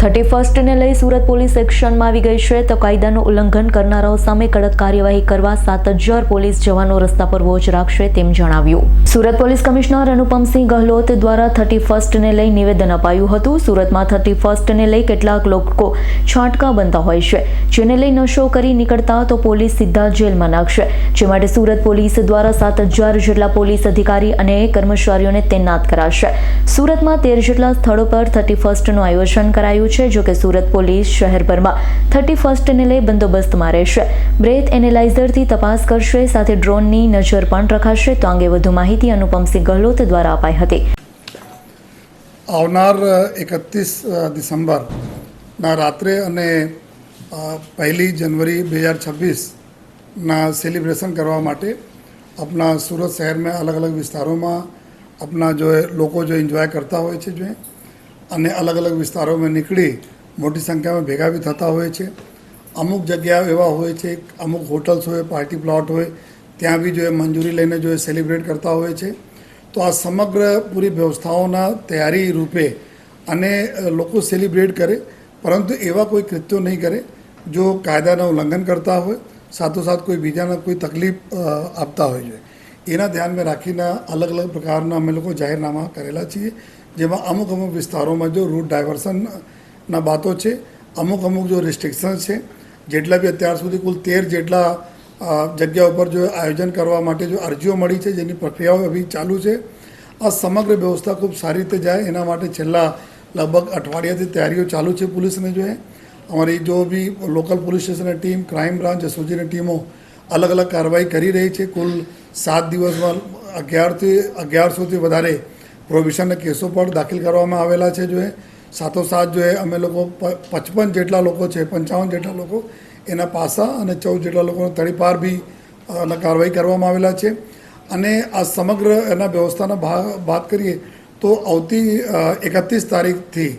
Thirty ફર્સ્ટને લઈ Surat police એક્શનમાં આવી ગઈ છે તો કાયદાનું ઉલ્લંઘન કરનારાઓ સામે કડક કાર્યવાહી કરવા સાત હજાર પોલીસ જવાનો રસ્તા પર વોચ રાખશે તેમ જણાવ્યું. સુરત પોલીસ કમિશનર અનુપમસિંહ ગહલોત દ્વારા થર્ટી ફર્સ્ટને લઈ નિવેદન અપાયું હતું. સુરતમાં થર્ટી ફર્સ્ટને લઈ કેટલાક લોકો છાંટકા બનતા હોય છે. જેને લઈ નશો કરી નીકળતા તો પોલીસ સીધા જેલમાં નાખશે. જે માટે સુરત પોલીસ દ્વારા સાત હજાર જેટલા પોલીસ અધિકારી અને કર્મચારીઓને તૈનાત કરાશે. સુરતમાં તેર જેટલા સ્થળો પર થર્ટી ફર્સ્ટનું આયોજન કરાયું છે જોકે સુરત પોલીસ શહેરભરમાં થર્ટી ફર્સ્ટને લઈ બંદોબસ્તમાં રહેશે. બ્રેથ એનેલાઇઝરથી તપાસ કરશે, સાથે ડ્રોનની નજર પણ રખાશે. તો અંગે વધુ માહિતી અનુપમસિંહ ગહલોત દ્વારા અપાઈ હતી. આવનાર એકત્રીસ ડિસેમ્બરના રાત્રે અને પહેલી જનવરી બે હજાર છવ્વીસના સેલિબ્રેશન કરવા માટે આપણા સુરત શહેરમાં અલગ અલગ વિસ્તારોમાં આપણા જો લોકો જો એન્જોય કરતા હોય છે, જો અને અલગ અલગ વિસ્તારોમાં નીકળી મોટી સંખ્યામાં ભેગા બી થતા હોય છે. અમુક જગ્યાઓ એવા હોય છે, અમુક હોટલ્સ હોય, પાર્ટી પ્લોટ હોય, ત્યાં બી જો એ મંજૂરી લઈને જો એ સેલિબ્રેટ કરતા હોય છે. તો આ સમગ્ર પૂરી વ્યવસ્થાઓના તૈયારી રૂપે અને લોકો સેલિબ્રેટ કરે, પરંતુ એવા કોઈ કૃત્યો નહીં કરે, જો કાયદાના ઉલ્લંઘન કરતા હોય, સાથોસાથ કોઈ બીજાને કોઈ તકલીફ આપતા હોય છે. એના ધ્યાનમાં રાખીને અલગ અલગ પ્રકારના અમે લોકો જાહેરનામા કરેલા છીએ. જેમાં અમુક અમુક વિસ્તારોમાં જો રૂટ ડાયવર્સનના બાતો છે, અમુક અમુક જો રિસ્ટ્રિક્શન છે, જેટલા બી અત્યાર સુધી કુલ તેર જેટલા જગ્યા ઉપર જો આયોજન કરવા માટે જો અરજીઓ મળી છે, જેની પ્રક્રિયાઓ અભી ચાલુ છે, આ સમગ્ર વ્યવસ્થા ખૂબ સારી રીતે જાય. એના માટે છેલ્લા લગભગ અઠવાડિયાથી તૈયારીઓ ચાલુ છે પોલીસને જોઈએ અમારી જો બી લોકલ પોલીસ સ્ટેશનની ટીમ ક્રાઇમ બ્રાન્ચ એસઓજીની ટીમો અલગ અલગ કાર્યવાહી કરી રહી છે. કુલ સાત દિવસમાં અગિયારથી, અગિયારસોથી વધારે પ્રોવિશનના કેસો પણ દાખલ કરવામાં આવેલા છે જોએ એ સાથોસાથ જો એ અમે લોકો પચપન જેટલા લોકો છે, પંચાવન જેટલા લોકો, એના પાસા અને ચૌદ જેટલા લોકોને તડીપાર બી કાર્યવાહી કરવામાં આવેલા છે. અને આ સમગ્ર એના વ્યવસ્થાના ભાગ વાત કરીએ તો આવતી એકત્રીસ તારીખથી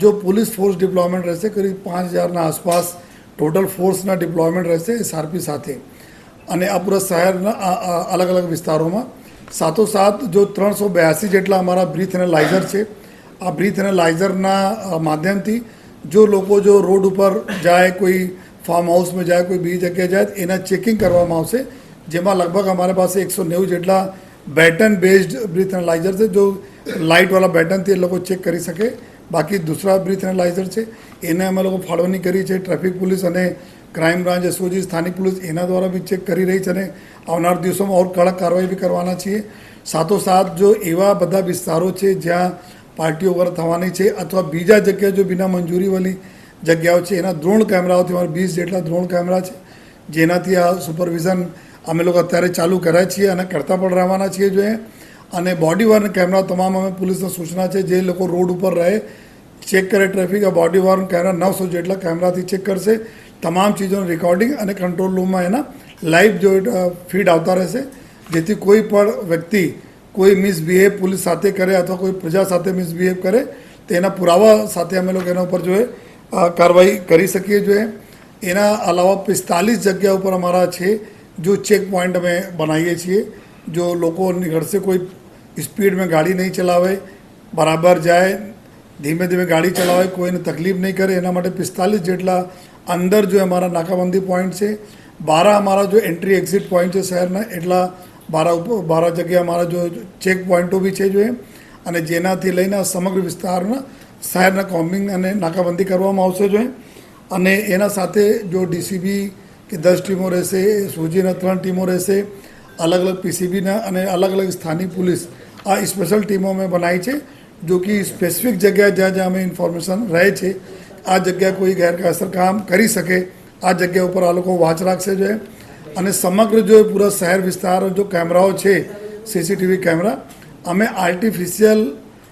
જો પોલીસ ફોર્સ ડિપ્લોયમેન્ટ રહેશે, કરીબ પાંચ હજારના આસપાસ ટોટલ ફોર્સના ડિપ્લોયમેન્ટ રહેશે એસઆરપી સાથે. અને આ પૂરા શહેરના અલગ અલગ વિસ્તારોમાં સાથોસાથ જો ત્રણસો બ્યાસી જેટલા અમારા બ્રીથ એનાલાઇઝર છે, આ બ્રીથ એનાલાઇઝરના માધ્યમથી જો લોકો જો રોડ ઉપર જાય, કોઈ ફાર્મ હાઉસમાં જાય, કોઈ બીજી જગ્યાએ જાય એના ચેકિંગ કરવામાં આવશે, જેમાં લગભગ અમારી પાસે એકસો નેવું જેટલા બેટન બેઝડ બ્રીથ એનાલાઇઝર છે, જો લાઇટવાળા બેટનથી એ લોકો ચેક કરી શકે. બાકી દૂસરા બ્રીથ એનાલાઇઝર છે, એને અમે લોકો ફાળવણી કરી છે ટ્રાફિક પોલીસ અને ક્રાઇમ બ્રાન્ચ એસઓજી સ્થાનિક પોલીસ એના દ્વારા બી ચેક કરી રહી છે અને આવનાર દિવસોમાં ઓર કડક કાર્યવાહી બી કરવાના છીએ. સાથોસાથ જો એવા બધા વિસ્તારો છે જ્યાં પાર્ટીઓ વગર થવાની છે અથવા બીજા જગ્યાએ જો બિના મંજૂરીવાળી જગ્યાઓ છે, એના દ્રોણ કેમેરાઓથી અમારે વીસ જેટલા દ્રોણ કેમેરા છે, જેનાથી આ સુપરવિઝન અમે લોકો અત્યારે ચાલુ કર્યા છીએ અને કરતા પણ રહેવાના છીએ જો અને બોડી વોર્ન કેમેરા તમામ અમે પોલીસને સૂચના છે, જે લોકો રોડ ઉપર રહે, ચેક કરે, ટ્રાફિક, આ બોડી વોર્ન કેમેરા નવસો જેટલા કેમેરાથી ચેક કરશે. તમામ ચીજોનું રેકોર્ડિંગ અને કંટ્રોલ રૂમમાં એના લાઈવ જો ફીડ આવતા રહેશે. જેથી કોઈ પણ વ્યક્તિ કોઈ મિસબિહેવ પોલીસ સાથે કરે અથવા કોઈ પ્રજા સાથે મિસબિહેવ કરે તેના પુરાવા સાથે અમે લોકો એના ઉપર જોઈએ કાર્યવાહી કરી શકીએ જોઈએ એના અલાવા પિસ્તાલીસ જગ્યા ઉપર અમારા છે, જો ચેક પોઈન્ટ અમે બનાવીએ છીએ. જો લોકો નીકળશે કોઈ સ્પીડમાં ગાડી નહીં ચલાવે, બરાબર જાય, ધીમે ધીમે ગાડી ચલાવે, કોઈને તકલીફ નહીં કરે, એના માટે પિસ્તાલીસ જેટલા અંદર જો અમારા નાકાબંધી પોઈન્ટ છે, બારા અમારા જો એન્ટ્રી એક્ઝિટ પોઈન્ટ છે શહેરના, એટલા બારા ઉપર બારા જગ્યાએ અમારા જો ચેક પોઈન્ટો બી છે જો અને જેનાથી લઈને સમગ્ર વિસ્તારના શહેરના કોમ્બિંગ અને નાકાબંધી કરવામાં આવશે જો અને એના સાથે જો ડીસીબી કે દસ ટીમો રહેશે, સોજીના ત્રણ ટીમો રહેશે, અલગ અલગ પીસીબીના અને અલગ અલગ સ્થાનિક પોલીસ આ સ્પેશિયલ ટીમો અમે બનાવી છે, જો કે સ્પેસિફિક જગ્યાએ જ્યાં જ્યાં અમે ઇન્ફોર્મેશન રહે છે આ જગ્યા કોઈ ગેરકાયદેસર કામ કરી શકે, આ જગ્યા ઉપર આ લોકો વાચ રાખશે જોઈએ અને સમગ્ર જો પૂરા શહેર વિસ્તાર જો કેમેરાઓ છે, સીસીટીવી કેમેરા, અમે આર્ટિફિશિયલ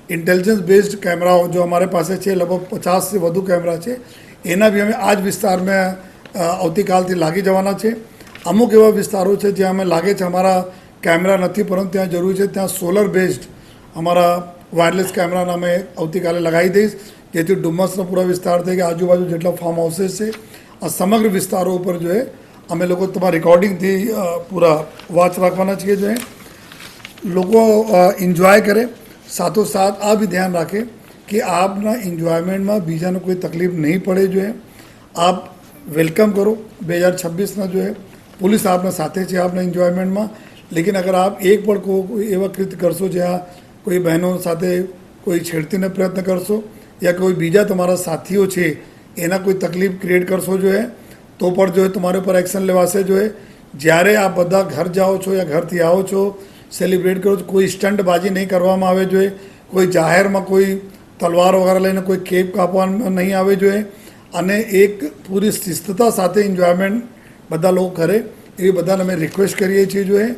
ઇન્ટેલિજન્સ બેઝડ કેમેરાઓ જો અમારે પાસે છે, લગભગ પચાસથી વધુ કેમેરા છે, એના બી અમે આ જ વિસ્તારમાં આવતીકાલથી લાગી જવાના છે. અમુક એવા વિસ્તારો છે જ્યાં અમે લાગે છે અમારા કેમેરા નથી, પરંતુ ત્યાં જરૂર છે ત્યાં સોલર બેઝડ અમારા વાયરલેસ કેમેરાના અમે આવતીકાલે લગાવી દઈશ. જેથી ડુમસનો પૂરા વિસ્તાર થઈ કે આજુબાજુ જેટલા ફાર્મ હાઉસીસ છે, આ સમગ્ર વિસ્તારો ઉપર જો એ અમે લોકો તમારા રેકોર્ડિંગથી પૂરા વાચ રાખવાના છીએ જો લોકો એન્જોય કરે સાથોસાથ આ બી ધ્યાન રાખે કે આપના એન્જોયમેન્ટમાં બીજાને કોઈ તકલીફ નહીં પડે જોઈએ આપ વેલકમ કરો, બે હજાર છવ્વીસના જોઈએ પોલીસ આપના સાથે છે આપના એન્જોયમેન્ટમાં લેકિન અગર આપ એક પણ કોઈ એવા કૃત્ય કરશો જ્યાં કોઈ બહેનો સાથે કોઈ છેડતીને પ્રયત્ન કરશો યા કોઈ બીજા તમારા સાથીઓ છે, એના કોઈ તકલીફ ક્રિએટ કરશો જોઈએ તો પણ જોઈએ તમારા ઉપર એક્શન લેવાશે જોઈએ જ્યારે આપ બધા ઘર જાઓ છો યા ઘરથી આવો છો સેલિબ્રેટ કરો છો, કોઈ સ્ટન્ટબાજી નહીં કરવામાં આવે જોઈએ કોઈ જાહેરમાં કોઈ તલવાર વગેરે લઈને કોઈ કેપ કાપવામાં નહીં આવે જોઈએ અને એક પૂરી શિસ્તતા સાથે એન્જોયમેન્ટ બધા લોકો કરે, એવી બધાને અમે રિક્વેસ્ટ કરીએ છીએ જોઈએ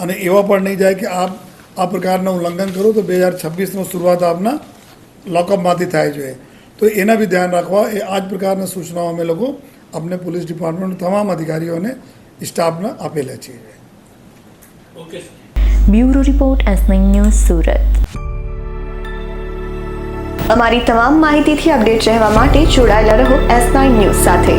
અને એવા પણ નહીં જાય કે આપ આ પ્રકારનું ઉલ્લંઘન કરો તો બે હજાર છવ્વીસનો શરૂઆત આપના લોકઅપમાંથી થાય જોઈએ તો એના બી ધ્યાન રાખવા એ આ જ પ્રકારના સૂચનાઓ અમે લોકો અમને પોલીસ ડિપાર્ટમેન્ટ તમામ અધિકારીઓને સ્ટાફને આપેલા છીએ. Bureau report S news Surat. અમારી તમામ માહિતીથી અપડેટ રહેવા માટે જોડાયેલા રહો એસ નાઇન ન્યૂઝ સાથે.